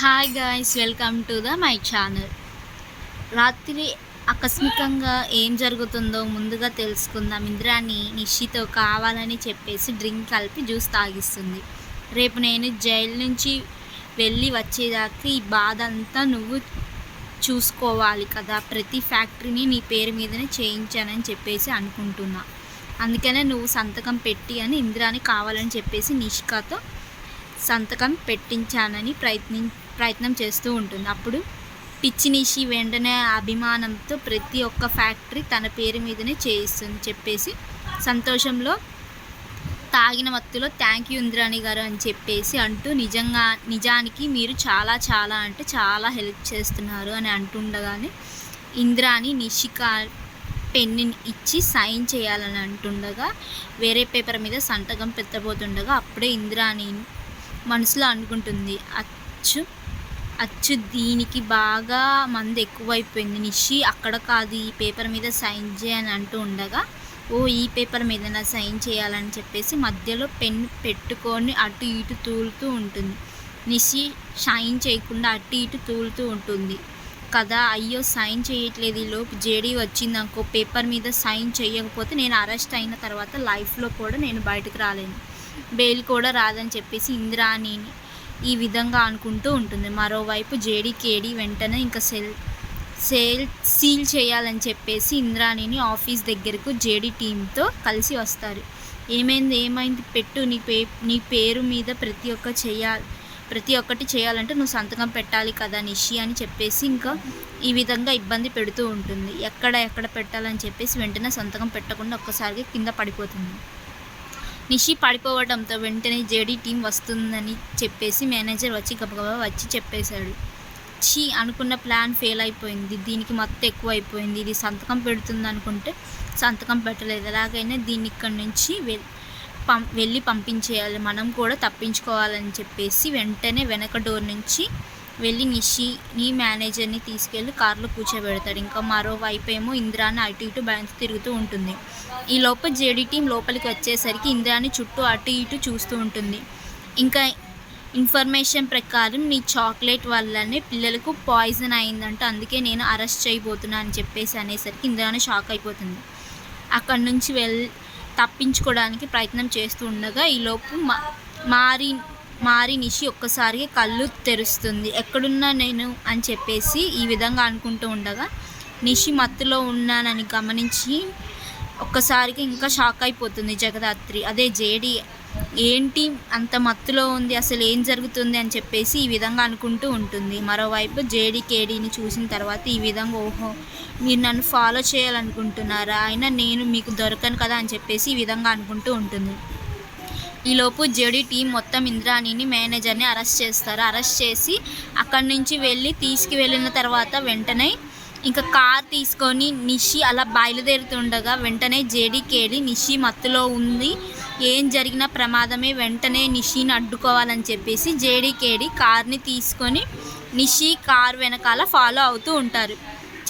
Hi guys welcome to the my channel రాత్రి ఆకస్మికంగా ఏం జరుగుతుందో ముందుగా తెలుసుకుందాం. ఇంద్రాని నిషితో కావాలని చెప్పేసి డ్రింక్ కలిపి జ్యూస్ తాగిస్తుంది. రేపు నేను జైలు నుంచి వెళ్ళి వచ్చేదాకా ఈ బాధ అంతా నువ్వు చూసుకోవాలి కదా. ప్రతి ఫ్యాక్టరీని నీ పేరు మీదనే చేయించానని చెప్పేసి అనుకుంటున్నా. అందుకనే నువ్వు సంతకం పెట్టి అని ఇందిరాని కావాలని చెప్పేసి నిష్కాతో సంతకం పెట్టించానని ప్రయత్ని ప్రయత్నం చేస్తూ ఉంటుంది. అప్పుడు పిచ్చి నిషి వెంటనే అభిమానంతో ప్రతి ఒక్క ఫ్యాక్టరీ తన పేరు మీదనే చేయిస్తుంది చెప్పేసి సంతోషంలో తాగిన మత్తులో థ్యాంక్ యూ ఇంద్రాణి గారు అని చెప్పేసి అంటూ నిజంగా నిజానికి మీరు చాలా చాలా అంటే చాలా హెల్ప్ చేస్తున్నారు అని అంటుండగానే ఇంద్రాణి నిషిక పెన్ని ఇచ్చి సైన్ చేయాలని అంటుండగా వేరే పేపర్ మీద సంతకం పెట్టబోతుండగా అప్పుడే ఇంద్రాణి మనసులో అనుకుంటుంది అచ్చు అచ్చు దీనికి బాగా మంది ఎక్కువైపోయింది. నిషి అక్కడ కాదు ఈ పేపర్ మీద సైన్ చేయని అంటూ ఉండగా ఓ ఈ పేపర్ మీద నా సైన్ చేయాలని చెప్పేసి మధ్యలో పెన్ పెట్టుకొని అటు ఇటు తూలుతూ ఉంటుంది. నిషి సైన్ చేయకుండా అటు ఇటు తూలుతూ ఉంటుంది. కదా అయ్యో సైన్ చేయట్లేదు ఈ లోపు జేడీ వచ్చింది అనుకో పేపర్ మీద సైన్ చేయకపోతే నేను అరెస్ట్ అయిన తర్వాత లైఫ్లో కూడా నేను బయటకు రాలేను. బెయిల్ కూడా రాదని చెప్పేసి ఇంద్రాణిని ఈ విధంగా అనుకుంటూ ఉంటుంది. మరోవైపు జేడీ కేడీ వెంటనే ఇంకా సెల్ సేల్ సీల్ చేయాలని చెప్పేసి ఇంద్రాణిని ఆఫీస్ దగ్గరకు జేడీ టీంతో కలిసి వస్తారు. ఏమైంది ఏమైంది? పెట్టు నీ పే నీ పేరు మీద ప్రతి ఒక్క చేయాలి ప్రతి ఒక్కటి చేయాలంటే నువ్వు సంతకం పెట్టాలి కదా నిషి అని చెప్పేసి ఇంకా ఈ విధంగా ఇబ్బంది పెడుతూ ఉంటుంది. ఎక్కడ ఎక్కడ పెట్టాలని చెప్పేసి వెంటనే సంతకం పెట్టకుండా ఒక్కసారిగా కింద పడిపోతుంది. నిషి పడిపోవడంతో వెంటనే జేడీ టీం వస్తుందని చెప్పేసి మేనేజర్ వచ్చి గబగబా వచ్చి చెప్పేశాడు. ఛీ అనుకున్న ప్లాన్ ఫెయిల్ అయిపోయింది. దీనికి మొత్తం ఎక్కువ అయిపోయింది ఇది సంతకం పెడుతుంది అనుకుంటే సంతకం పెట్టలేదు. ఎలాగైనా దీన్ని ఇక్కడి నుంచి వె- పం వెళ్ళి పంపించేయాలి. మనం కూడా తప్పించుకోవాలని చెప్పేసి వెంటనే వెనక డోర్ నుంచి వెళ్ళి నిషి నీ మేనేజర్ని తీసుకెళ్ళి కారులో కూర్చోబెడతాడు. ఇంకా మరోవైపు ఏమో ఇంద్రాన్ని అటు ఇటు బయట తిరుగుతూ ఉంటుంది. ఈ లోపల జేడీ టీం లోపలికి వచ్చేసరికి ఇంద్రాని చుట్టూ అటు ఇటు చూస్తూ ఉంటుంది. ఇంకా ఇన్ఫర్మేషన్ ప్రకారం నీ చాక్లెట్ వల్లనే పిల్లలకు పాయిజన్ అయిందంట. అందుకే నేను అరెస్ట్ చేయబోతున్నా అని చెప్పేసి అనేసరికి ఇంద్రాన్ని షాక్ అయిపోతుంది. అక్కడి నుంచి వెల్ తప్పించుకోవడానికి ప్రయత్నం చేస్తూ ఉండగా ఈలోపు మా మారి మారి నిషి ఒక్కసారిగా కళ్ళు తెరుస్తుంది. ఎక్కడున్నా నేను అని చెప్పేసి ఈ విధంగా అనుకుంటూ ఉండగా నిషి మత్తులో ఉన్నానని గమనించి ఒక్కసారిగా ఇంకా షాక్ అయిపోతుంది జగదాత్రి. అదే జేడి ఏంటి అంత మత్తులో ఉంది అసలు ఏం జరుగుతుంది అని చెప్పేసి ఈ విధంగా అనుకుంటూ ఉంటుంది. మరోవైపు జేడి కేడీని చూసిన తర్వాత ఈ విధంగా ఓహో మీరు నన్ను ఫాలో చేయాలనుకుంటున్నారా? అయినా నేను మీకు దొరకను కదా అని చెప్పేసి ఈ విధంగా అనుకుంటూ ఉంటుంది. ఈలోపు జేడీ టీం మొత్తం ఇంద్రాణిని మేనేజర్ని అరెస్ట్ చేస్తారు. అరెస్ట్ చేసి అక్కడి నుంచి వెళ్ళి తీసుకువెళ్ళిన తర్వాత వెంటనే ఇంకా కార్ తీసుకొని నిషి అలా బయలుదేరుతుండగా వెంటనే జేడికేడి నిషి మత్తులో ఉంది. ఏం జరిగిన ప్రమాదమే. వెంటనే నిషిని అడ్డుకోవాలని చెప్పేసి జేడీకేడి కార్ని తీసుకొని నిషి కార్ వెనకాల ఫాలో అవుతూ ఉంటారు.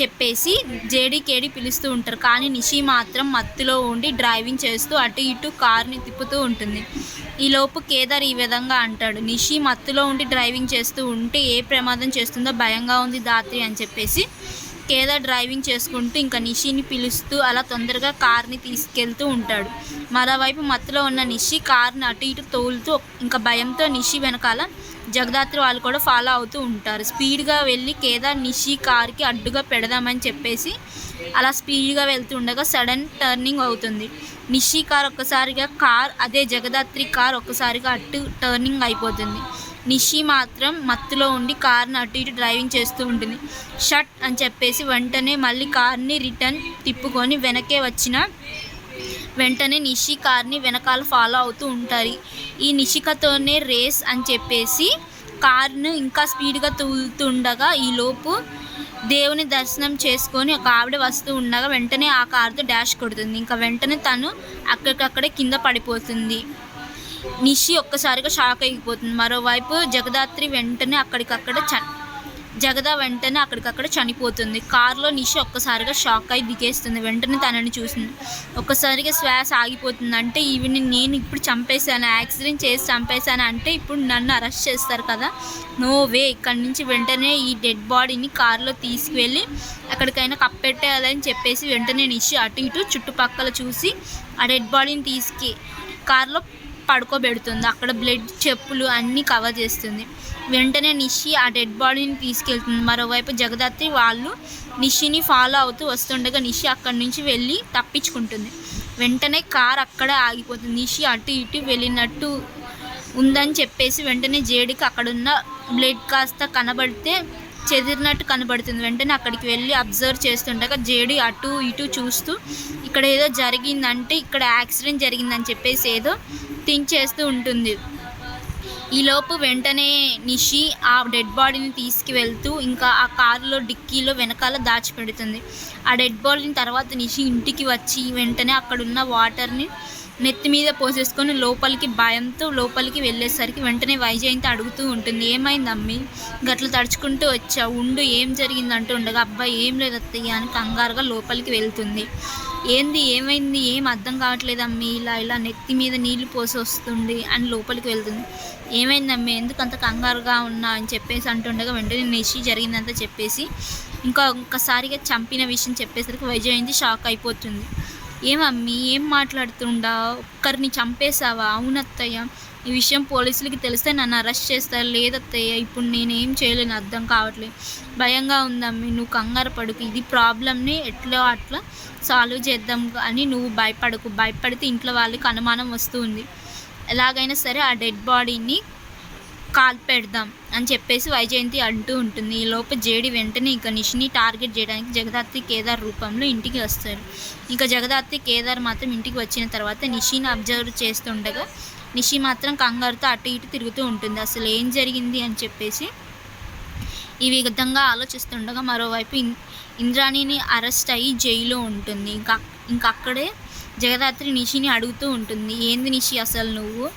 చెప్పేసి జేడీకేడి పిలుస్తూ ఉంటారు. కానీ నిషి మాత్రం మత్తులో ఉండి డ్రైవింగ్ చేస్తూ అటు ఇటు కార్ని తిప్పుతూ ఉంటుంది. ఈలోపు కేదార్ ఈ విధంగా అంటాడు. నిషి మత్తులో ఉండి డ్రైవింగ్ చేస్తూ ఉంటే ఏ ప్రమాదం చేస్తుందో భయంగా ఉంది దాత్రి అని చెప్పేసి కేదార్ డ్రైవింగ్ చేసుకుంటూ ఇంకా నిషిని పిలుస్తూ అలా తొందరగా కార్ని తీసుకెళ్తూ ఉంటాడు. మరోవైపు మత్తులో ఉన్న నిషి కార్ని అటు ఇటు తోలుతూ ఇంకా భయంతో నిషి వెనకాల జగదాత్రి వాళ్ళు కూడా ఫాలో అవుతూ ఉంటారు. స్పీడ్గా వెళ్ళి కేదార్ నిషి కార్కి అడ్డుగా పెడదామని చెప్పేసి అలా స్పీడ్గా వెళ్తుండగా సడన్ టర్నింగ్ అవుతుంది. నిషి కార్ ఒక్కసారిగా కార్ అదే జగదాత్రి కార్ ఒక్కసారిగా అటు టర్నింగ్ అయిపోతుంది. నిషి మాత్రం మత్తులో ఉండి కార్ని అటు ఇటు డ్రైవింగ్ చేస్తూ ఉంటుంది. షట్ అని చెప్పేసి వెంటనే మళ్ళీ కార్ని రిటర్న్ తిప్పుకొని వెనకే వచ్చిన వెంటనే నిషి కార్ని వెనకాల ఫాలో అవుతూ ఉంటారు. ఈ నిషికతోనే రేస్ అని చెప్పేసి కార్ను ఇంకా స్పీడ్గా తూలుతుండగా ఈలోపు దేవుని దర్శనం చేసుకొని ఒక ఆవిడ వస్తూ ఉండగా వెంటనే ఆ కార్తో డాష్ కొడుతుంది. ఇంకా వెంటనే తను అక్కడికక్కడే కింద పడిపోతుంది. నిషి ఒక్కసారిగా షాక్ అయిపోతుంది. మరోవైపు జగదాత్రి వెంటనే అక్కడికక్కడ చ జగద వెంటనే అక్కడికక్కడ చనిపోతుంది. కారులో నిషి ఒక్కసారిగా షాక్ అయి దిగేస్తుంది. వెంటనే తనని చూసింది ఒక్కసారిగా శ్వాస ఆగిపోతుంది. అంటే ఈవిని నేను ఇప్పుడు చంపేశాను యాక్సిడెంట్ చేసి చంపేశాను అంటే ఇప్పుడు నన్ను అరెస్ట్ చేస్తారు కదా? No way. ఇక్కడి నుంచి వెంటనే ఈ డెడ్ బాడీని కారులో తీసుకువెళ్ళి ఎక్కడికైనా కప్పెట్టేయాలని చెప్పేసి వెంటనే నిషి అటు ఇటు చుట్టుపక్కల చూసి ఆ డెడ్ బాడీని తీసుకు కారులో పడుకోబెడుతుంది. అక్కడ బ్లడ్ చెప్పులు అన్నీ కవర్ చేస్తుంది. వెంటనే నిషి ఆ డెడ్ బాడీని తీసుకెళ్తుంది. మరోవైపు జగదాత్రి వాళ్ళు నిషిని ఫాలో అవుతూ వస్తుండగా నిషి అక్కడి నుంచి వెళ్ళి తప్పించుకుంటుంది. వెంటనే కార్ అక్కడే ఆగిపోతుంది. నిషి అటు ఇటు వెళ్ళినట్టు ఉందని చెప్పేసి వెంటనే జేడికి అక్కడున్న బ్లడ్ కాస్త కనబడితే చెదిరినట్టు కనబడుతుంది. వెంటనే అక్కడికి వెళ్ళి అబ్జర్వ్ చేస్తుండగా జేడి అటు ఇటు చూస్తూ ఇక్కడ ఏదో జరిగిందంటే ఇక్కడ యాక్సిడెంట్ జరిగిందని చెప్పేసి ఏదో థింక్ చేస్తూ ఉంటుంది. ఈలోపు వెంటనే నిషి ఆ డెడ్ బాడీని తీసుకువెళ్తూ ఇంకా ఆ కారులో డిక్కీలో వెనకాల దాచిపెడుతుంది. ఆ డెడ్ బాడీని తర్వాత నిషి ఇంటికి వచ్చి వెంటనే అక్కడున్న వాటర్ని నెత్తి మీద పోసేసుకొని లోపలికి భయంతో లోపలికి వెళ్ళేసరికి వెంటనే వైజయంతి అడుగుతూ ఉంటుంది. ఏమైంది అమ్మి? గట్ల తడుచుకుంటూ వచ్చా ఉండు. ఏం జరిగింది అంటూ ఉండగా అబ్బాయి ఏం లేదు అత్తయ్య అని కంగారుగా లోపలికి వెళ్తుంది. ఏంది ఏమైంది ఏం అర్థం కావట్లేదు అమ్మి. ఇలా ఇలా నెత్తి మీద నీళ్ళు పోసి వస్తుంది అని లోపలికి వెళ్తుంది. ఏమైంది అమ్మి? ఎందుకు అంత కంగారుగా ఉన్నా అని చెప్పేసి అంటుండగా వెంటనే నిషి జరిగిందంతా చెప్పేసి ఇంకా ఒక్కసారిగా చంపిన విషయం చెప్పేసరికి వైజయంతి షాక్ అయిపోతుంది. ఏమమ్మి ఏం మాట్లాడుతుండా? ఒక్కరిని చంపేశావా? అవునత్తయ్య. ఈ విషయం పోలీసులకి తెలిస్తే నన్ను అరెస్ట్ చేస్తారు. లేదత్తయ్య ఇప్పుడు నేనేం చేయలేను అర్థం కావట్లేదు. భయంగా ఉందమ్మి నువ్వు కంగారు పడుకు. ఇది ప్రాబ్లమ్ని ఎట్లా అట్లా సాల్వ్ చేద్దాం అని నువ్వు భయపడకు. భయపడితే ఇంట్లో వాళ్ళకి అనుమానం వస్తుంది. ఎలాగైనా సరే ఆ డెడ్ బాడీని కాల్పెడదాం అని చెప్పేసి వైజయంతి అంటూ ఉంటుంది. ఈ లోపు జేడి వెంటనే ఇక నిషిని టార్గెట్ చేయడానికి జగదాత్రి కేదార్ రూపంలో ఇంటికి వస్తారు. ఇంకా జగదాత్రి కేదార్ మాత్రం ఇంటికి వచ్చిన తర్వాత నిషిని అబ్జర్వ్ చేస్తుండగా నిషి మాత్రం కంగారుతో అటు ఇటు తిరుగుతూ ఉంటుంది. అసలు ఏం జరిగింది అని చెప్పేసి ఈ విధంగా ఆలోచిస్తుండగా మరోవైపు ఇన్- ఇంద్రాణిని అరెస్ట్ అయ్యి జైల్లో ఉంటుంది. ఇంకా ఇంకా అక్కడే జగదాత్రి నిషిని అడుగుతూ ఉంటుంది. ఏంది నిషి అసలు నువ్వు?